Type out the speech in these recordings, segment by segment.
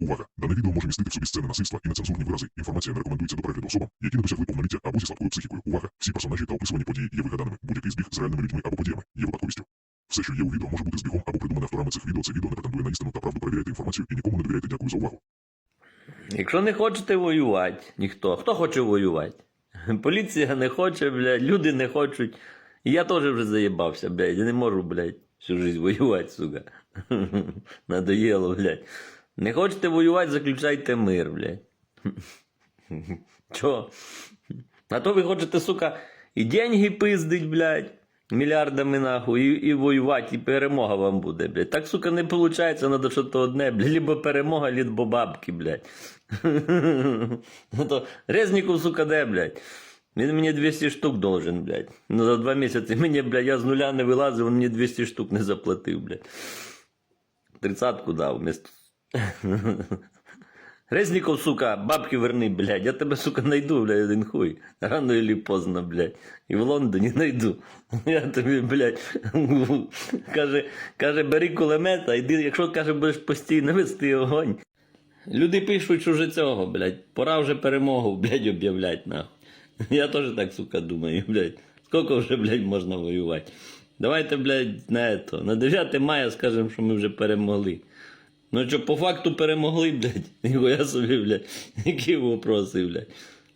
Увага! Дане відео може містити в собі сцени насильства і нецензурні вирази. Інформація не рекомендується до перегляду особам, які не досягли повноліття або зі слабкою психікою. Увага! Всі персонажі та описувані події є вигаданими. Будь-який збіг з реальними людьми або подіями є випадковістю. Все, що є у відео, може бути збігом або придумане авторами цих відео. Це відео не претендує на істину та правду. Перевіряйте інформацію і нікому не довіряйте. Дякую за увагу. Якщо не хочете воювати, ніхто. Хто хоче воювати? Поліція не хоче, блядь, люди не хочуть. Я теж вже заїбався, блядь. Я не можу, блядь, всю жизнь воювати, сука. Надоело, блядь. Не хочете воювати, заключайте мир, блядь. Чо? А то ви хочете, сука, і деньги пиздить, блядь, мільярдами нахуй, і, і воювати, і перемога вам буде, блядь. Так, сука, не виходить, треба щось одне, блядь. Либо перемога, либо бабки, блядь. То Резніков, сука, де, блядь? Він мені 200 штук должен, блядь. Ну за два місяці мені, блядь, я з нуля не вилазив, він мені 200 штук не заплатив, блядь. Тридцатку дав вместо. Резніков, сука, бабки верни, блядь. Я тебе, сука, найду, блядь, один хуй. Рано или поздно, блядь. І в Лондоні найду. Я тобі, блядь, каже, каже, бери кулемета, йди, якщо каже, будеш постійно вести огонь. Люди пишуть, що вже цього, блядь, пора вже перемогу, блядь, об'являть, нахуй. Я теж так, сука, думаю, блядь. Скільки вже, блядь, можна воювати? Давайте, блядь, на это, на 9 мая скажемо, що ми вже перемогли. Ну що, по факту перемогли, блядь. Його я собі, блядь, які вопроси, блядь.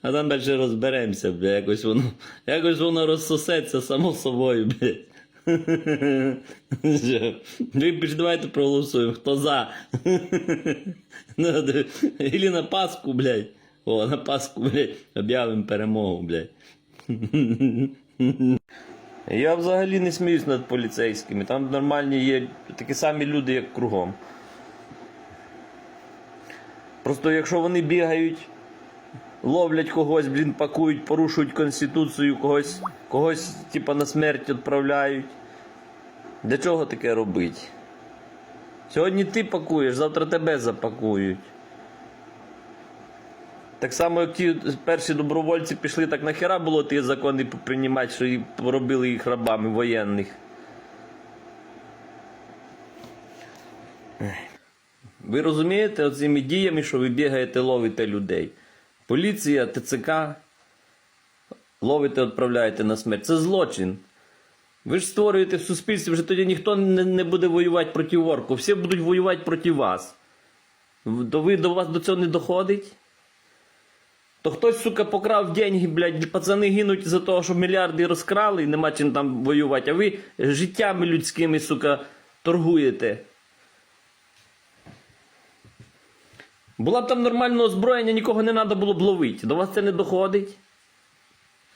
А там далі розберемося, блядь, якось воно, якось воно розсосеться само собою, блядь. Ви піш, давайте проголосуємо. Хто за? Ну, Ілі на Пасху, блядь. О, на Пасху, блядь, об'явимо перемогу, блядь. Я взагалі не сміюсь над поліцейськими. Там нормальні є такі самі люди, як кругом. Просто якщо вони бігають, ловлять когось, блін, пакують, порушують конституцію, когось, когось типа на смерть відправляють. Для чого таке робить? Сьогодні ти пакуєш, завтра тебе запакують. Так само, як ті перші добровольці пішли, так нахера було ті закони приймати, що і робили їх рабами воєнних. Ви розумієте оцими діями, що ви бігаєте, ловите людей. Поліція, ТЦК ловите, відправляєте на смерть. Це злочин. Ви ж створюєте в суспільстві, вже тоді ніхто не, не буде воювати проти орку. Всі будуть воювати проти вас. То ви до вас до цього не доходить? То хтось, сука, покрав деньги, блядь, пацани гинуть за того, що мільярди розкрали і нема чим там воювати, а ви життями людськими, сука, торгуєте. Була б там нормальне озброєння, нікого не треба було б ловити. До вас це не доходить.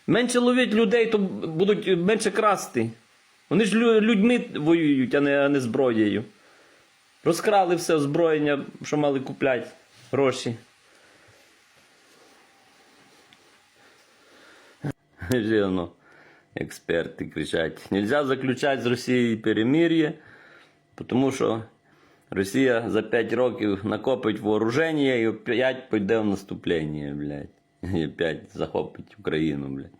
Менше ловіть людей, то будуть менше красти. Вони ж людьми воюють, а не, а не зброєю. Розкрали все озброєння, що мали купляти гроші. Вже воно, експерти кричать. Нельзя заключати з Росією перемир'я, тому що Росія за 5 років накопить вооруження і опять пойде в наступлення, блядь. І опять захопить Україну, блядь.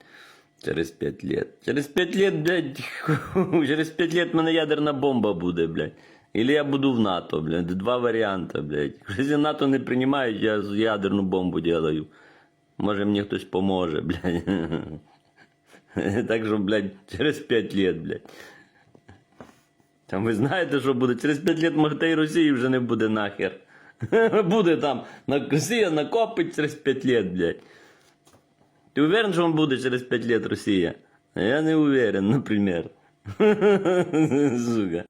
Через 5 лет. Через 5 лет, блядь, через 5 лет в мене ядерна бомба буде, блядь. Или я буду в НАТО, блядь. Два варіанти, блядь. Якщо НАТО не приймають, я ядерну бомбу делаю. Може мені хтось поможе, блядь. Так що, блядь, через 5 лет, блядь. Там ви знаєте, що буде? Через 5 лет, Магдей Росії вже не буде нахер. Буде там. Росія накопить через 5 лет, блядь. Ти уверен, що він буде через 5 лет Росія? Я не уверен, наприклад. Сука.